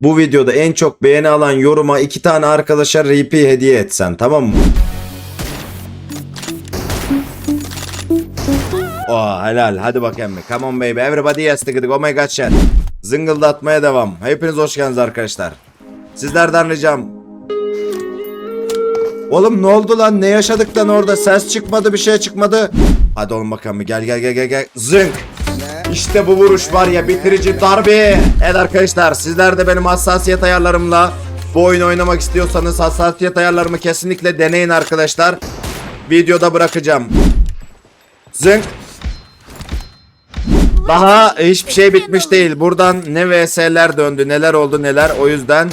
Bu videoda en çok beğeni alan yoruma iki tane arkadaşa RP hediye etsen tamam mı? Oh helal hadi bakayım bir. Come on baby everybody yes tıkıdık oh my god shit. Zıngıldatmaya devam. Hepiniz hoş geldiniz arkadaşlar. Sizlerden ricam. Oğlum ne oldu lan ne yaşadık lan orada ses çıkmadı bir şey çıkmadı. Hadi oğlum bakalım gel gel gel gel gel. Zınk. İşte bu vuruş var ya bitirici darbe. Evet arkadaşlar sizler de benim hassasiyet ayarlarımla bu oyunu oynamak istiyorsanız hassasiyet ayarlarımı kesinlikle deneyin arkadaşlar. Videoda bırakacağım. Zınk. Daha hiçbir şey bitmiş değil. Buradan ne VS'ler döndü, neler oldu neler. O yüzden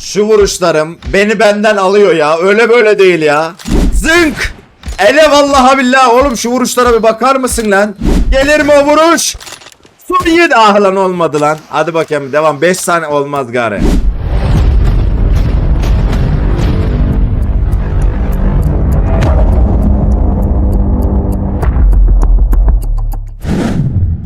şu vuruşlarım beni benden alıyor ya. Öyle böyle değil ya. Zınk. Ele vallahi billahi oğlum şu vuruşlara bir bakar mısın lan? Gelir mi o vuruş? Son yedi ah lan olmadı lan. Hadi bakayım devam. 5 saniye olmaz gari.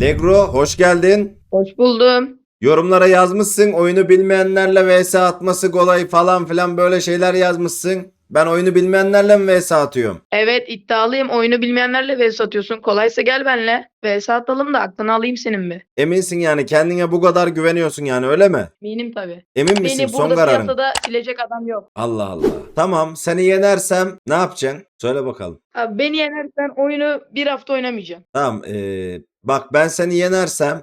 Legro hoş geldin. Hoş buldum. Yorumlara yazmışsın oyunu bilmeyenlerle vs atması kolay falan filan böyle şeyler yazmışsın. Ben oyunu bilmeyenlerle mi vs atıyorum? Evet iddialıyım. Oyunu bilmeyenlerle vs atıyorsun. Kolaysa gel benle. Vs atalım da aklını alayım senin bir. Eminsin yani kendine bu kadar güveniyorsun yani öyle mi? Eminim tabii. Emin misin Beni son burada kararın? piyasada silecek adam yok. Allah Allah. Tamam seni yenersem ne yapacaksın? Söyle bakalım. Abi beni yenersen oyunu bir hafta oynamayacağım. Tamam ee, bak ben seni yenersem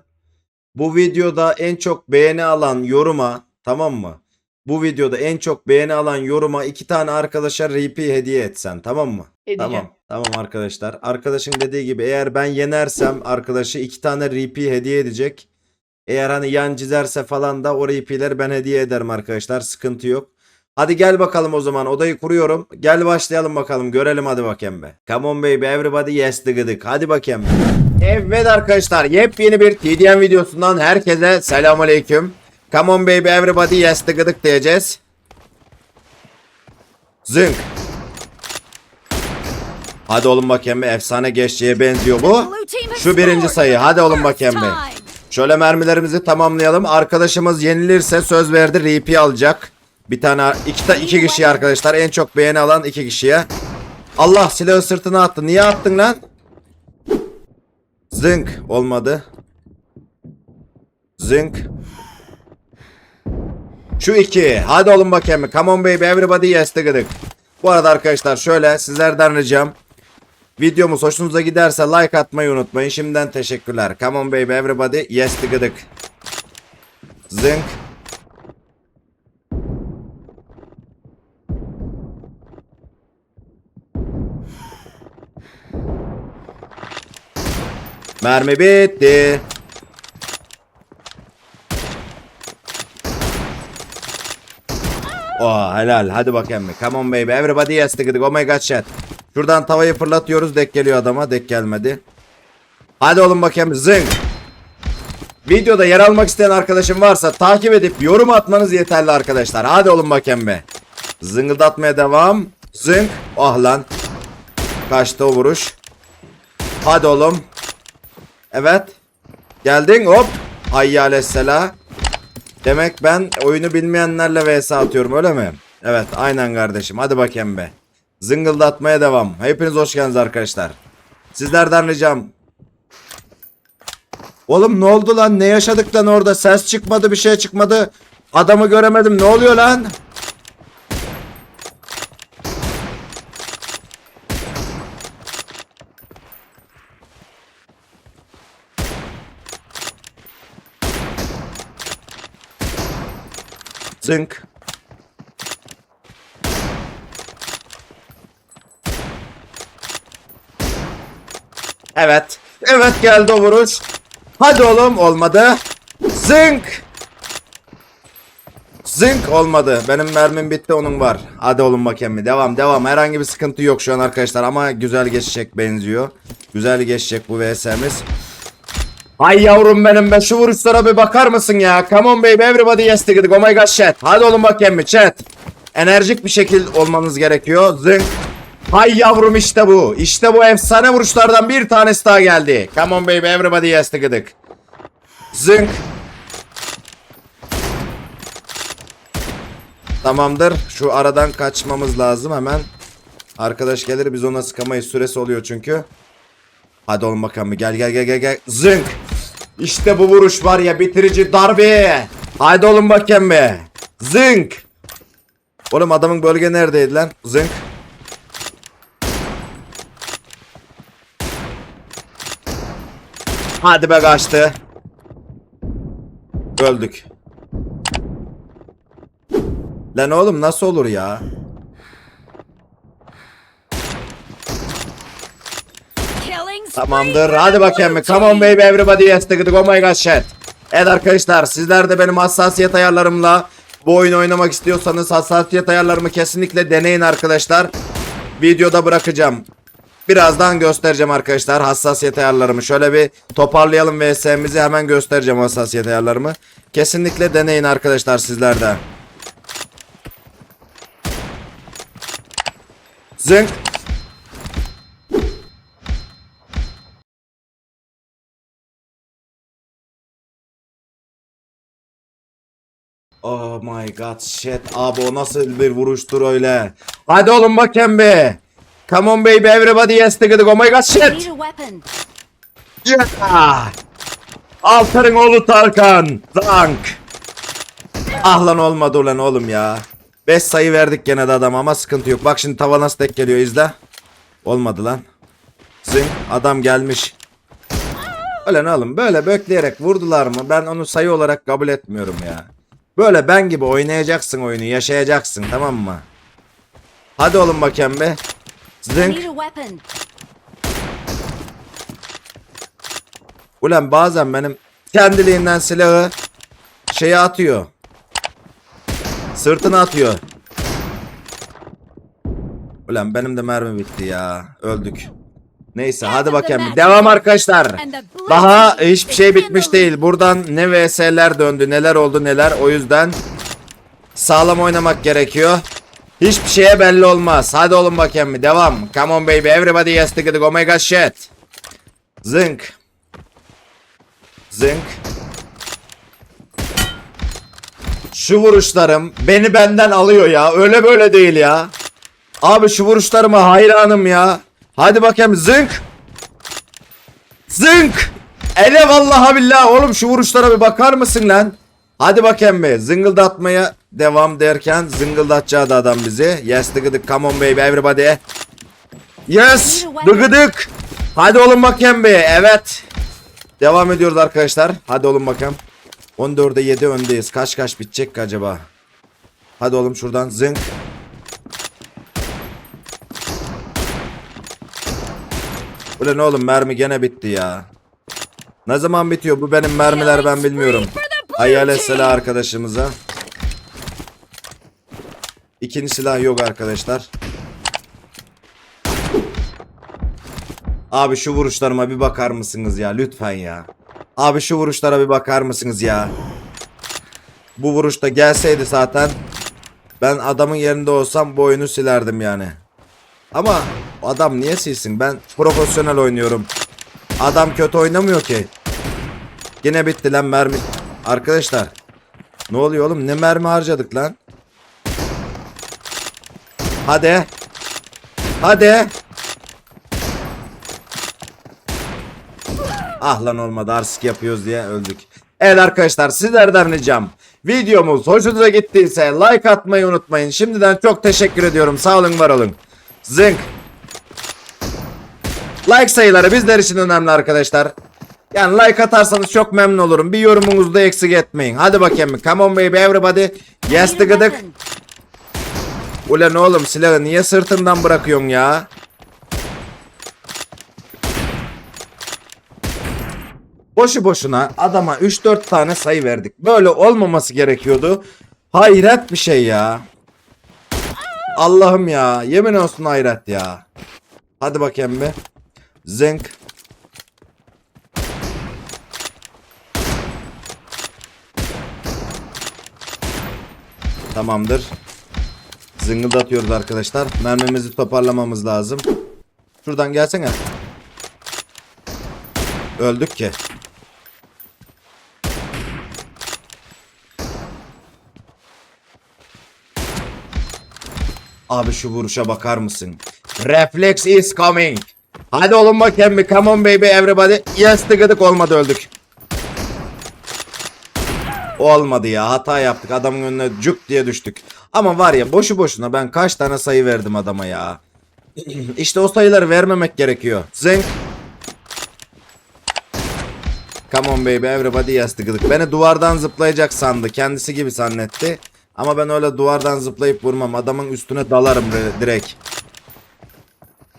bu videoda en çok beğeni alan yoruma tamam mı? Bu videoda en çok beğeni alan yoruma iki tane arkadaşa RP hediye etsen tamam mı? Edeceğim. Tamam. Tamam arkadaşlar. Arkadaşın dediği gibi eğer ben yenersem arkadaşı iki tane RP hediye edecek. Eğer hani yan çizerse falan da o RP'leri ben hediye ederim arkadaşlar. Sıkıntı yok. Hadi gel bakalım o zaman odayı kuruyorum. Gel başlayalım bakalım görelim hadi bakayım be. Come on baby everybody yes dıgıdık. Hadi bakayım. Evet arkadaşlar yepyeni bir TDM videosundan herkese selamünaleyküm. Come on baby everybody yes dıgıdık diyeceğiz. Zınk. Hadi oğlum bakayım be efsane geççiye benziyor bu. Şu birinci sayı. Hadi oğlum bakayım be. Şöyle mermilerimizi tamamlayalım. Arkadaşımız yenilirse söz verdi RP alacak. Bir tane iki, ta, iki kişiye arkadaşlar en çok beğeni alan iki kişiye. Allah silahı sırtına attı. Niye attın lan? Zınk olmadı. Zınk. Şu iki. Hadi oğlum bakayım. Come on baby everybody yes tıgıdık. Bu arada arkadaşlar şöyle sizlerden ricam. Videomuz hoşunuza giderse like atmayı unutmayın. Şimdiden teşekkürler. Come on baby everybody yes tıgıdık. Zınk. Mermi bitti. Oh helal hadi bakayım. Come on baby everybody yes tıkıdık oh my god shit. Şuradan tavayı fırlatıyoruz dek geliyor adama dek gelmedi. Hadi oğlum bakayım zınk. Videoda yer almak isteyen arkadaşım varsa takip edip yorum atmanız yeterli arkadaşlar. Hadi oğlum bakayım be. Zıngıldatmaya devam. Zınk. Ah lan. Kaçtı o vuruş. Hadi oğlum. Evet. Geldin hop. Hayyalesselam. Demek ben oyunu bilmeyenlerle vs atıyorum öyle mi? Evet aynen kardeşim hadi bakayım be. Zıngıldatmaya devam. Hepiniz hoş geldiniz arkadaşlar. Sizlerden ricam. Oğlum ne oldu lan ne yaşadık lan orada ses çıkmadı bir şey çıkmadı. Adamı göremedim ne oluyor lan? Zınk. Evet. Evet geldi o vuruş. Hadi oğlum olmadı. Zınk. Zınk olmadı. Benim mermim bitti onun var. Hadi oğlum bakayım bir. Devam devam. Herhangi bir sıkıntı yok şu an arkadaşlar ama güzel geçecek benziyor. Güzel geçecek bu VS'miz. Ay yavrum benim be şu vuruşlara bir bakar mısın ya? Come on baby everybody yes tıkıdık. Oh my god chat. Hadi oğlum bakayım bir chat. Enerjik bir şekil olmanız gerekiyor. Zınk. Hay yavrum işte bu. İşte bu efsane vuruşlardan bir tanesi daha geldi. Come on baby everybody yes tıkıdık. Zınk. Tamamdır. Şu aradan kaçmamız lazım hemen. Arkadaş gelir biz ona sıkamayız. Süresi oluyor çünkü. Hadi oğlum bakalım gel gel gel gel gel. Zınk. İşte bu vuruş var ya bitirici darbe. Haydi oğlum bakayım be. Zınk. Oğlum adamın bölge neredeydi lan? Zınk. Hadi be kaçtı. Öldük. Lan oğlum nasıl olur ya? Tamamdır. Hadi bakayım. Come on baby everybody yes oh my god shit. Evet arkadaşlar sizler de benim hassasiyet ayarlarımla bu oyunu oynamak istiyorsanız hassasiyet ayarlarımı kesinlikle deneyin arkadaşlar. Videoda bırakacağım. Birazdan göstereceğim arkadaşlar hassasiyet ayarlarımı. Şöyle bir toparlayalım VS'mizi hemen göstereceğim hassasiyet ayarlarımı. Kesinlikle deneyin arkadaşlar sizler de. Zınk. Oh my god shit. Abi o nasıl bir vuruştur öyle. Hadi oğlum bakayım be. Come on baby everybody yes the oh my god shit. Yeah. Altar'ın oğlu Tarkan. Zank. Ah lan olmadı ulan oğlum ya. 5 sayı verdik gene de adama ama sıkıntı yok. Bak şimdi tava nasıl tek geliyor izle. Olmadı lan. Zing adam gelmiş. Ulan oğlum böyle bekleyerek vurdular mı ben onu sayı olarak kabul etmiyorum ya. Böyle ben gibi oynayacaksın oyunu yaşayacaksın tamam mı? Hadi oğlum bakayım be. Weapon. Ulan bazen benim kendiliğinden silahı şeye atıyor. Sırtına atıyor. Ulan benim de mermi bitti ya. Öldük. Neyse hadi bakayım. Devam arkadaşlar. Daha hiçbir şey bitmiş değil. Buradan ne VS'ler döndü, neler oldu neler. O yüzden sağlam oynamak gerekiyor. Hiçbir şeye belli olmaz. Hadi oğlum bakayım. Devam. Come on baby. Everybody yes to the oh my god shit. Zınk. Zınk. Şu vuruşlarım beni benden alıyor ya. Öyle böyle değil ya. Abi şu vuruşlarıma hayranım ya. Hadi bakayım zınk. Zınk. Ele vallahi billahi oğlum şu vuruşlara bir bakar mısın lan? Hadi bakayım be. Zıngıldatmaya devam derken zıngıldatacağı adam bizi. Yes dıgıdık come on baby everybody. Yes dıgıdık. Hadi oğlum bakayım be. Evet. Devam ediyoruz arkadaşlar. Hadi oğlum bakalım. 14'e 7 öndeyiz. Kaç kaç bitecek acaba? Hadi oğlum şuradan zınk. Ulan oğlum mermi gene bitti ya. Ne zaman bitiyor? Bu benim mermiler ben bilmiyorum. Hayalet silah arkadaşımıza. İkinci silah yok arkadaşlar. Abi şu vuruşlarıma bir bakar mısınız ya lütfen ya. Abi şu vuruşlara bir bakar mısınız ya. Bu vuruşta gelseydi zaten ben adamın yerinde olsam bu oyunu silerdim yani. Ama adam niye silsin? Ben profesyonel oynuyorum. Adam kötü oynamıyor ki. Yine bitti lan mermi. Arkadaşlar. Ne oluyor oğlum? Ne mermi harcadık lan? Hadi. Hadi. Ah lan olmadı arsik yapıyoruz diye öldük. Evet arkadaşlar sizlerden ricam. Videomuz hoşunuza gittiyse like atmayı unutmayın. Şimdiden çok teşekkür ediyorum. Sağ olun var olun. Zınk. Like sayıları bizler için önemli arkadaşlar. Yani like atarsanız çok memnun olurum. Bir yorumunuzu da eksik etmeyin. Hadi bakayım. Come on baby everybody. Yes the gıdık. Ulan oğlum silahı niye sırtından bırakıyorsun ya? Boşu boşuna adama 3-4 tane sayı verdik. Böyle olmaması gerekiyordu. Hayret bir şey ya. Allah'ım ya. Yemin olsun hayret ya. Hadi bakayım bir. Zenk. Tamamdır. Zıngıldatıyoruz arkadaşlar. Mermimizi toparlamamız lazım. Şuradan gelsene. Öldük ki. Abi şu vuruşa bakar mısın? Reflex is coming. Hadi oğlum bakayım bir. Come on baby everybody. Yes tıkıdık olmadı öldük. Olmadı ya hata yaptık adamın önüne cuk diye düştük. Ama var ya boşu boşuna ben kaç tane sayı verdim adama ya. işte o sayıları vermemek gerekiyor. Zing. Come on baby everybody yes tıkıdık. Beni duvardan zıplayacak sandı. Kendisi gibi zannetti. Ama ben öyle duvardan zıplayıp vurmam. Adamın üstüne dalarım re- direkt.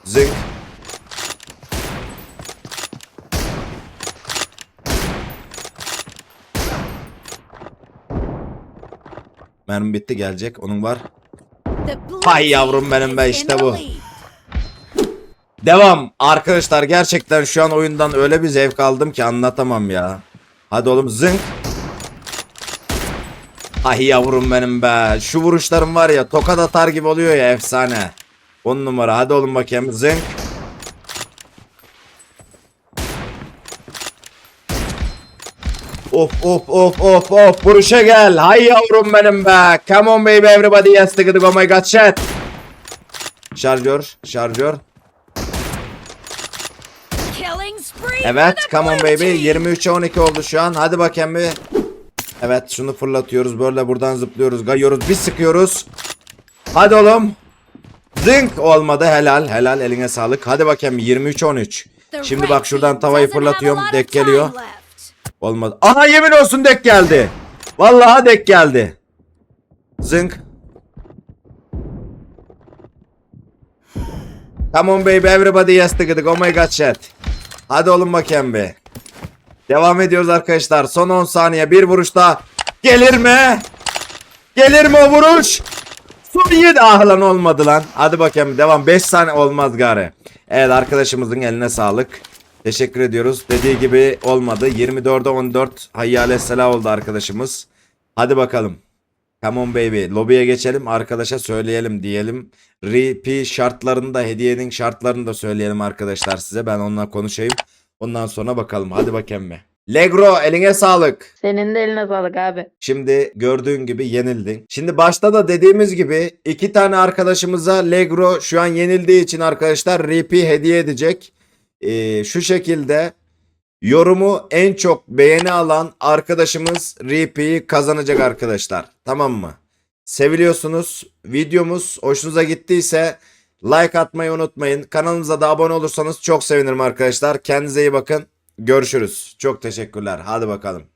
Zing. Mermi bitti gelecek. Onun var. Hay yavrum benim be, işte bu. Devam. Arkadaşlar gerçekten şu an oyundan öyle bir zevk aldım ki anlatamam ya. Hadi oğlum zınk. Ay yavrum benim be. Şu vuruşlarım var ya tokat atar gibi oluyor ya efsane. 10 numara. Hadi oğlum bakayım zınk. Of of of of of vuruşa gel. Hay yavrum benim be. Come on baby everybody yes tıkıdık oh my god shit. Şarjör şarjör. Evet come on baby team. 23'e 12 oldu şu an hadi bakayım bir. Evet şunu fırlatıyoruz böyle buradan zıplıyoruz kayıyoruz bir sıkıyoruz. Hadi oğlum. Zınk olmadı helal helal eline sağlık. Hadi bakayım 23'e 13. The Şimdi red bak şuradan tavayı fırlatıyorum dek geliyor. Olmadı. Aha yemin olsun dek geldi. Vallahi dek geldi. Zınk. Come on baby everybody yes tıkıdık oh my god shit. Hadi oğlum bakayım be. Devam ediyoruz arkadaşlar. Son 10 saniye bir vuruşta. Gelir mi? Gelir mi o vuruş? Son 7 ah lan olmadı lan. Hadi bakayım devam 5 saniye olmaz gari. Evet arkadaşımızın eline sağlık. Teşekkür ediyoruz. Dediği gibi olmadı. 24'e 14 hayyale selam oldu arkadaşımız. Hadi bakalım. Come on baby. Lobiye geçelim. Arkadaşa söyleyelim diyelim. RP şartlarını da hediyenin şartlarını da söyleyelim arkadaşlar size. Ben onunla konuşayım. Ondan sonra bakalım. Hadi bakayım be. Legro eline sağlık. Senin de eline sağlık abi. Şimdi gördüğün gibi yenildin. Şimdi başta da dediğimiz gibi iki tane arkadaşımıza Legro şu an yenildiği için arkadaşlar RP hediye edecek. Ee, şu şekilde yorumu en çok beğeni alan arkadaşımız RP'yi kazanacak arkadaşlar. Tamam mı? Seviliyorsunuz. Videomuz hoşunuza gittiyse like atmayı unutmayın. Kanalımıza da abone olursanız çok sevinirim arkadaşlar. Kendinize iyi bakın. Görüşürüz. Çok teşekkürler. Hadi bakalım.